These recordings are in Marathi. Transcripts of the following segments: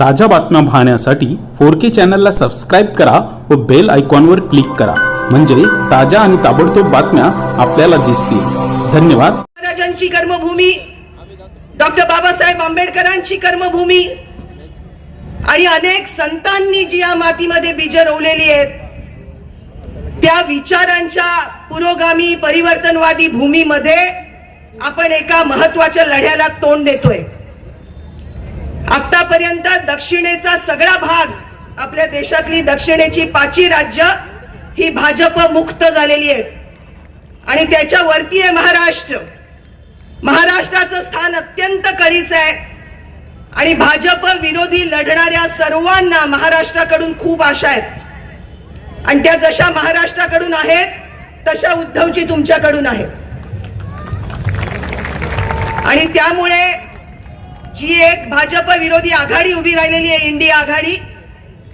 ताज्या बातम्या पाहण्यासाठी फोर के चॅनलला सबस्क्राईब करा व बेल आयकॉनवर क्लिक करा. म्हणजे ताज्या आणि ताबडतोब बातम्या आपल्याला दिसतील. धन्यवाद. महाराजांची कर्मभूमी डॉक्टर बाबासाहेब आंबेडकरांची कर्मभूमी आणि अनेक संतांनी जी या मातीमध्ये बीज रोवलेली आहेत त्या विचारांच्या पुरोगामी परिवर्तनवादी भूमीमध्ये आपण एका महत्त्वाच्या लढ्याला तोंड देतोय. आतापर्यंत दक्षिणेचा सगळा भाग आपल्या देशातली दक्षिणेची पाची राज्य ही भाजप मुक्त झालेली आहेत आणि त्याच्या वरती आहे महाराष्ट्र. महाराष्ट्राचं स्थान अत्यंत कळीचं आहे. आणि भाजप विरोधी लढणाऱ्या सर्वांना महाराष्ट्राकडून खूप आशा आहेत. आणि त्या जशा महाराष्ट्राकडून आहेत तशा उद्धवची तुमच्याकडून आहेत. आणि त्यामुळे जी एक भाजप विरोधी आघाडी उभी राहिलेली आहे इंडिया आघाडी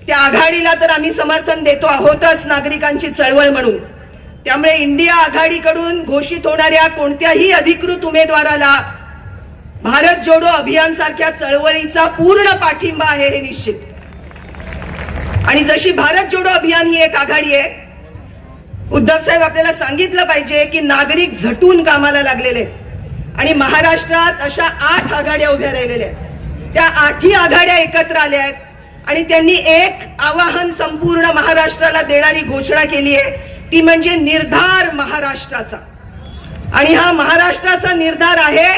त्या आघाडीला तर आम्ही समर्थन देतो आहोतच नागरिकांची चळवळ म्हणून. त्यामुळे इंडिया आघाडीकडून घोषित होणाऱ्या कोणत्याही अधिकृत उमेदवाराला भारत जोडो अभियान सारख्या चळवळीचा पूर्ण पाठिंबा आहे हे निश्चित. आणि जशी भारत जोडो अभियान ही एक आघाडी आहे उद्धव साहेब आपल्याला सांगितलं पाहिजे की नागरिक झटून कामाला लागलेले आहेत. आणि महाराष्ट्रात अशा आठ आघाड्या उभ्या राहिलेल्या आहेत. त्या आठही आघाड्या एकत्र आल्या आहेत आणि त्यांनी एक आवाहन संपूर्ण महाराष्ट्राला देणारी घोषणा केली आहे ती म्हणजे निर्धार महाराष्ट्राचा. आणि हा महाराष्ट्राचा निर्धार आहे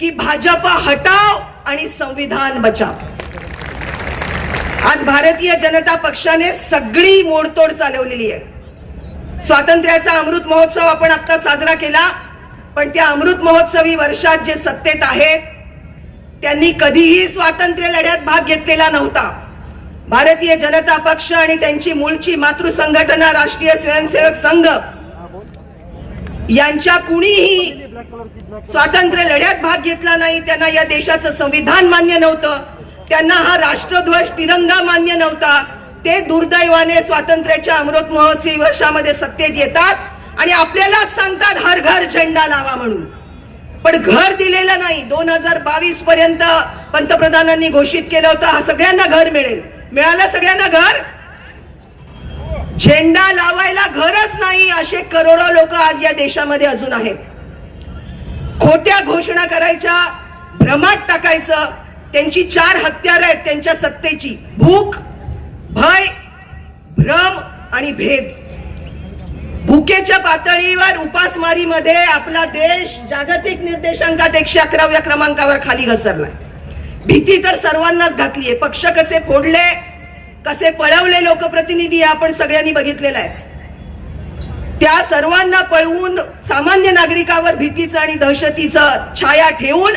की भाजप हटाव आणि संविधान बचाव. आज भारतीय जनता पक्षाने सगळी मोडतोड चालवलेली आहे. स्वातंत्र्याचा अमृत महोत्सव आपण आता साजरा केला पण त्या अमृत महोत्सवी वर्षात जे सत्तेत आहेत त्यांनी कधीही स्वातंत्र्य लढ्यात भाग घेतलेला नव्हता. भारतीय जनता पक्ष आणि त्यांची मूळची मातृ संघटना राष्ट्रीय स्वयंसेवक संघ यांच्या कुणीही स्वातंत्र्य लढ्यात भाग घेतला नाही त्यांना या देशाचं संविधान मान्य नव्हतं त्यांना हा राष्ट्रध्वज तिरंगा मान्य नव्हता. ते दुर्दैवाने स्वातंत्र्याच्या अमृत महोत्सवी वर्षामध्ये सत्तेत येतात. आणि आपल्यालाच सांगतात हर घर झेंडा लावा म्हणून. पण घर दिलेलं नाही. दोन हजार बावीस पर्यंत पंतप्रधानांनी घोषित केलं होतं हा सगळ्यांना घर मिळेल. मिळालं सगळ्यांना घर? झेंडा लावायला घरच नाही असे करोडो लोक आज या देशामध्ये अजून आहेत. खोट्या घोषणा करायच्या भ्रमात टाकायचं त्यांची चार हत्यार आहेत त्यांच्या सत्तेची. भूक भय भ्रम आणि भेद. भुकेच्या पातळीवर उपासमारीमध्ये आपला देश जागतिक निर्देशांकात एकशे अकराव्या क्रमांकावर खाली घसरलाय. भीती तर सर्वांनाच घातलीये. पक्ष कसे फोडले कसे पळवले लोकप्रतिनिधी हे आपण सगळ्यांनी बघितलेलं आहे. त्या सर्वांना पळवून सामान्य नागरिकावर भीतीचं आणि दहशतीचं छाया ठेवून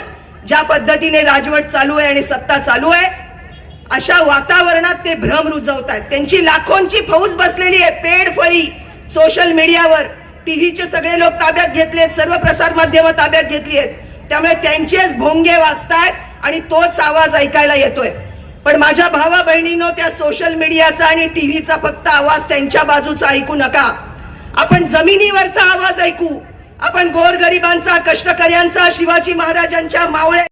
ज्या पद्धतीने राजवट चालू आहे आणि सत्ता चालू आहे अशा वातावरणात ते भ्रम रुजवत आहेत त्यांची लाखोंची फौज बसलेली आहे पेड फळी. सोशल मीडियावर टीव्हीचे सगळे लोक ताब्यात घेतलेत सर्व प्रसार माध्यम ताब्यात घेतली आहेत. त्यामुळे त्यांचेच भोंगे वाचतायत आणि तोच आवाज ऐकायला येतोय. पण माझ्या भावा बहिणीनो त्या सोशल मीडियाचा आणि टीव्हीचा फक्त आवाज त्यांच्या बाजूचा ऐकू नका. आपण जमिनीवरचा आवाज ऐकू. आपण गोरगरिबांचा कष्टकऱ्यांचा शिवाजी महाराजांच्या मावळ्या